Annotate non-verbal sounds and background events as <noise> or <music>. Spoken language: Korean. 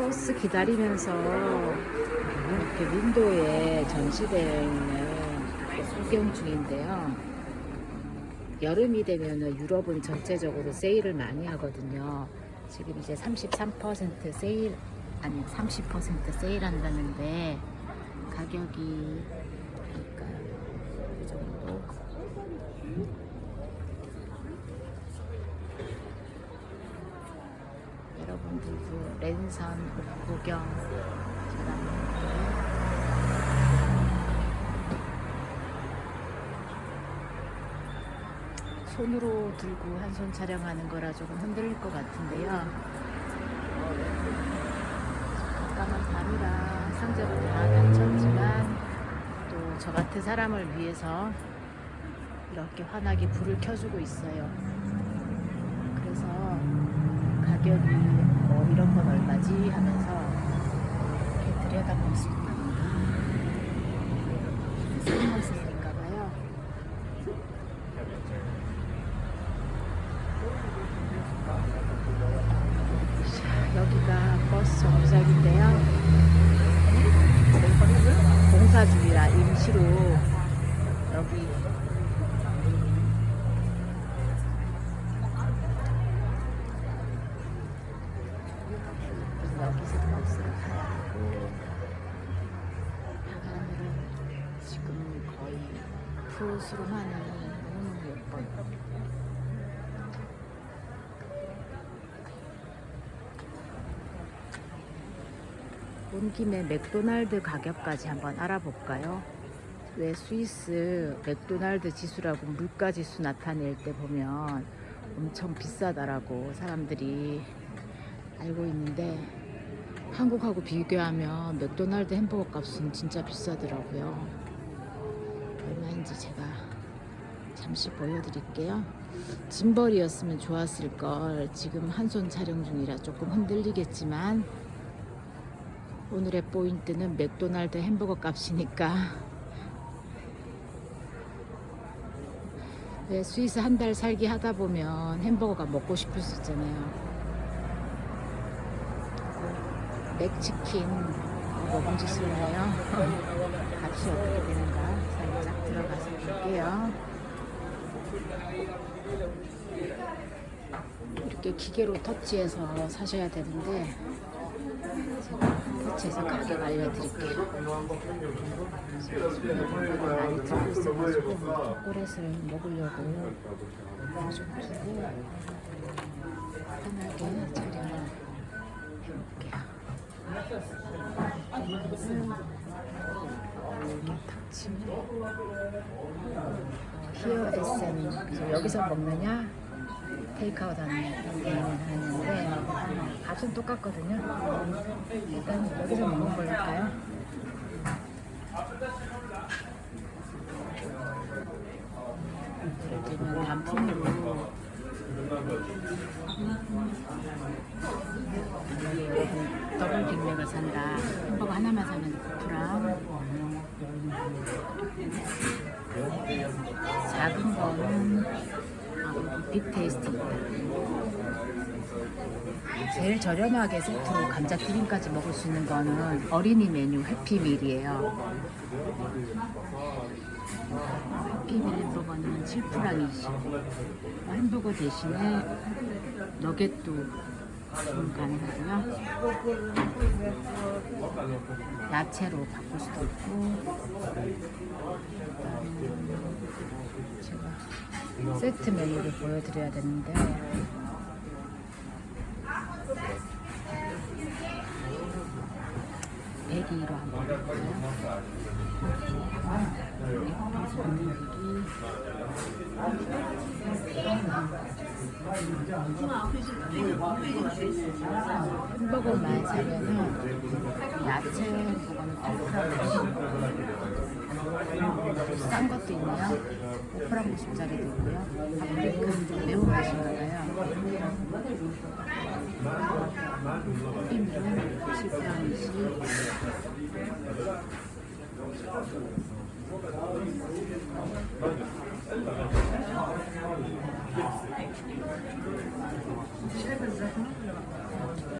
버스 기다리면서 이렇게 윈도우에 전시되어 있는 구경 중인데요. 여름이 되면 유럽은 전체적으로 세일을 많이 하거든요. 지금 이제 33% 세일, 아니 30% 세일한다는데 가격이 볼까요? 이 정도. 여러분들도 랜선 구경 손으로 들고 한 손 촬영하는 거라 조금 흔들릴 것 같은데요. 깜깜한 밤이라 상자도 다 닫혔지만 또 저 같은 사람을 위해서 이렇게 환하게 불을 켜주고 있어요. 그래서 가격이 뭐 이런 건 얼마지 하면서 이렇게 들여다볼 수 봐요. 자, 여기가 버스 정류장인데요. 공사 중이라 임시로 여기 여기서 버스를 타야 하고 하늘은 지금 거의 푸스름하니 너무너무 예뻐요. 온 김에 맥도날드 가격까지 한번 알아볼까요? 왜 스위스 맥도날드 지수라고 물가 지수 나타낼 때 보면 엄청 비싸다라고 사람들이 알고 있는데 한국하고 비교하면 맥도날드 햄버거 값은 진짜 비싸더라고요. 얼마인지 제가 잠시 보여드릴게요. 짐벌이었으면 좋았을 걸 지금 한 손 촬영 중이라 조금 흔들리겠지만 오늘의 포인트는 맥도날드 햄버거 값이니까 왜 스위스 한 달 살기 하다 보면 햄버거가 먹고 싶을 수 있잖아요. 맥치킨 먹음직스럽네요. <laughs> 값이 어떻게 되는가 살짝 들어가서 볼게요. 이렇게 기계로 터치해서 사셔야 되는데 터치해서 가격 알려드릴게요. 많이 들고 있어가지고 초콜릿을 먹으려고 좀 두고 편하게 촬영을 해볼게요. 탁치 히어 그래서 여기서 먹느냐 테이크아웃 하는데 값은 똑같거든요. 일단 여기서 먹는 걸로 할까요? 예를 들면 단품으로 만약에 여러분 더블 빅맥을 산다. 햄버거 하나만 사면 9프랑 작은 거는 아, 빅 테이스티 제일 저렴하게 세트로 감자튀김까지 먹을 수 있는 거는 어린이 메뉴 해피밀이에요 해피밀 햄버거는 7프랑이지 햄버거 대신에 너겟도 좀 가능하고요 야채로 바꿀 수도 있고 제가 세트 메뉴를 보여드려야 되는데 배기로 한번 해볼까요? 8프랑씩 싼 것도 있네요. 5프랑씩짜리도 있고요. 파프리카는 좀 매운 맛인가 봐요. 햄버거는 7프랑 Şey